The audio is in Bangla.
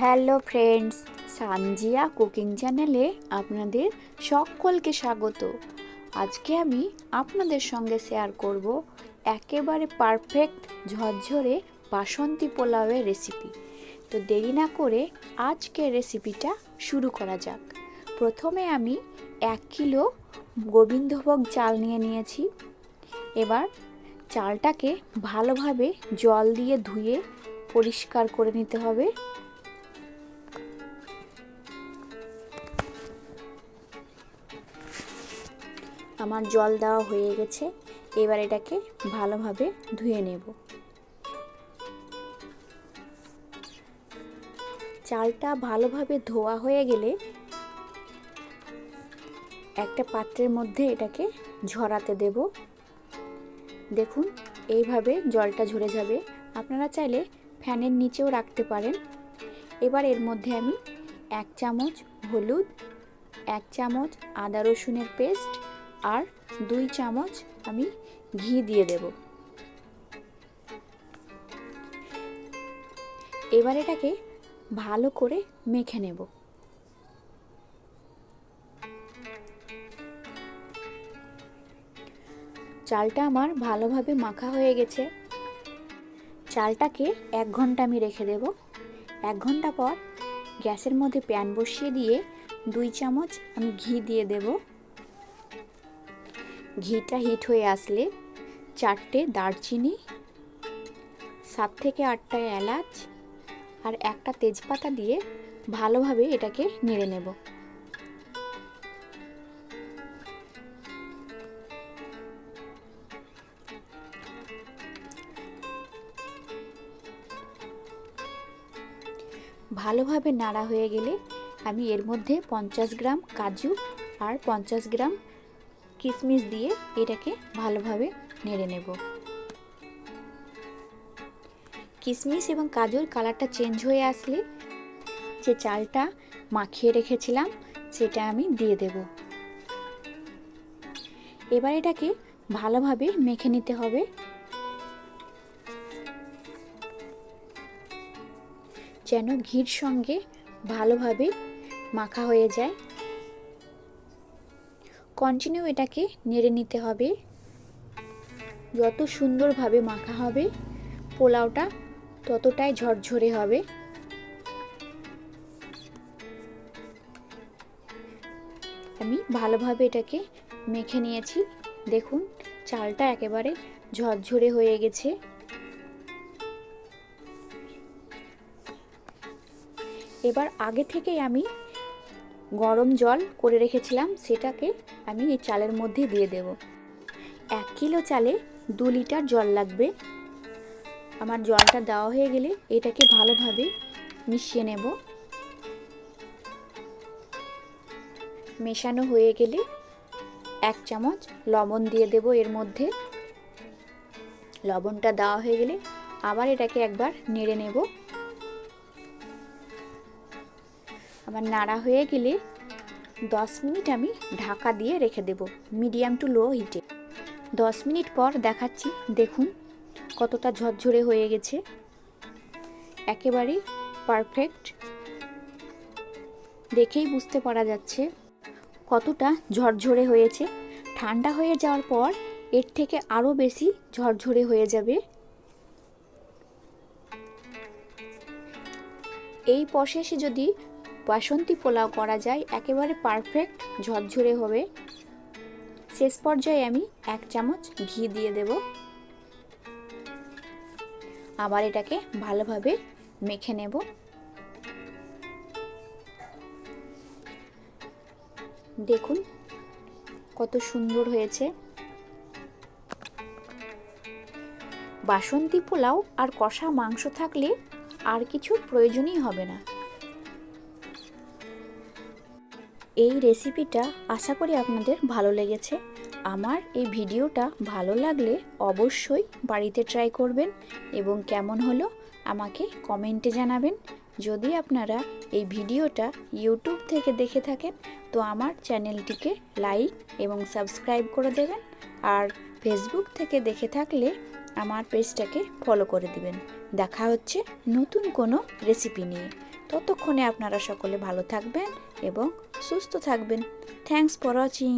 হ্যালো ফ্রেন্ডস, সানজিয়া কুকিং চ্যানেলে আপনাদের সকলকে স্বাগত। আজকে আমি আপনাদের সঙ্গে শেয়ার করব একেবারে পারফেক্ট ঝরঝরে বাসন্তী পোলাওয়ের রেসিপি। তো দেরি না করে আজকের রেসিপিটা শুরু করা যাক। প্রথমে আমি এক কিলো গোবিন্দভোগ চাল নিয়ে নিয়েছি। এবার চালটাকে ভালোভাবে জল দিয়ে ধুয়ে পরিষ্কার করে নিতে হবে। আমার জল দেওয়া হয়ে গেছে। এবার এটাকে ভালোভাবে ধুয়ে নেব। চালটা ভালোভাবে ধোয়া হয়ে গেলে একটা পাত্রের মধ্যে এটাকে ঝরাতে দেব। দেখুন, এইভাবে জলটা ঝরে যাবে। আপনারা চাইলে ফ্যানের নিচেও রাখতে পারেন। এবার এর মধ্যে আমি এক চামচ হলুদ, এক চামচ আদা রসুনের পেস্ট আর দুই চামচ আমি ঘি দিয়ে দেব। এবার এটাকে ভালো করে মেখে নেব। চালটা আমার ভালোভাবে মাখা হয়ে গেছে। চালটাকে এক ঘণ্টা আমি রেখে দেব। এক ঘণ্টা পর গ্যাসের মধ্যে প্যান বসিয়ে দিয়ে দুই চামচ আমি ঘি দিয়ে দেব। ঘিটা হিট হয়ে আসলে চারটে দারচিনি, সাত থেকে আটটা এলাচ আর একটা তেজপাতা দিয়ে ভালোভাবে এটাকে নেড়ে নেব। ভালোভাবে নাড়া হয়ে গেলে আমি এর মধ্যে পঞ্চাশ গ্রাম কাজু আর পঞ্চাশ গ্রাম কিশমিশ দিয়ে এটাকে ভালোভাবে নেড়ে নেব। কিশমিশ এবং কাজুর কালারটা চেঞ্জ হয়ে আসলে যে চালটা মাখিয়ে রেখেছিলাম সেটা আমি দিয়ে দেব। এবার এটাকে ভালোভাবে মেখে নিতে হবে। যেন ঘির সঙ্গে ভালোভাবে মাখা হয়ে যায়। কন্টিনিউ এটাকে নেড়ে নিতে হবে। যত সুন্দরভাবে মাখা হবে, পোলাওটা ততটাই ঝরঝরে হবে। আমি ভালোভাবে এটাকে মেখে নিয়েছি। দেখুন, চালটা একেবারে ঝরঝরে হয়ে গেছে। এবার আগে থেকেই আমি গরম জল করে রেখেছিলাম, সেটাকে আমি এই চালের মধ্যে দিয়ে দেব। এক কিলো চালে দু লিটার জল লাগবে। আমার জলটা দেওয়া হয়ে গেলে এটাকে ভালোভাবে মিশিয়ে নেব। মেশানো হয়ে গেলে এক চামচ লবণ দিয়ে দেব এর মধ্যে। লবণটা দেওয়া হয়ে গেলে আবার এটাকে একবার নেড়ে নেব। আমার নাড়া হয়ে গেলে দশ মিনিট আমি ঢাকা দিয়ে রেখে দেব মিডিয়াম টু লো হিটে দশ মিনিট পর দেখাচ্ছি, দেখুন কতটা ঝরঝরে হয়ে গেছে। একেবারে পারফেক্ট দেখেই বুঝতে পারা যাচ্ছে কতটা ঝরঝরে হয়েছে। ঠান্ডা হয়ে যাওয়ার পর এর থেকে আরও বেশি ঝরঝরে হয়ে যাবে। এই প্রসেসে যদি বাসন্তী পোলাও করা যায়, একেবারে পারফেক্ট ঝরঝরে হবে। শেষ পর্যায়ে আমি এক চামচ ঘি দিয়ে দেব। আবার এটাকে ভালোভাবে মেখে নেব। দেখুন কত সুন্দর হয়েছে। বাসন্তী পোলাও আর কষা মাংস থাকলে আর কিছু প্রয়োজনই হবে না। এই রেসিপিটা আশা করি আপনাদের ভালো লেগেছে। আমার এই ভিডিওটা ভালো লাগলে অবশ্যই বাড়িতে ট্রাই করবেন এবং কেমন হলো আমাকে কমেন্টে জানাবেন। যদি আপনারা এই ভিডিওটা ইউটিউব থেকে দেখে থাকেন, তো আমার চ্যানেলটিকে লাইক এবং সাবস্ক্রাইব করে দেবেন। আর ফেসবুক থেকে দেখে থাকলে আমার পেজটাকে ফলো করে দিবেন। দেখা হচ্ছে নতুন কোনো রেসিপি নিয়ে। ততক্ষণে আপনারা সকলে ভালো থাকবেন এবং সুস্থ থাকবেন। Thanks for watching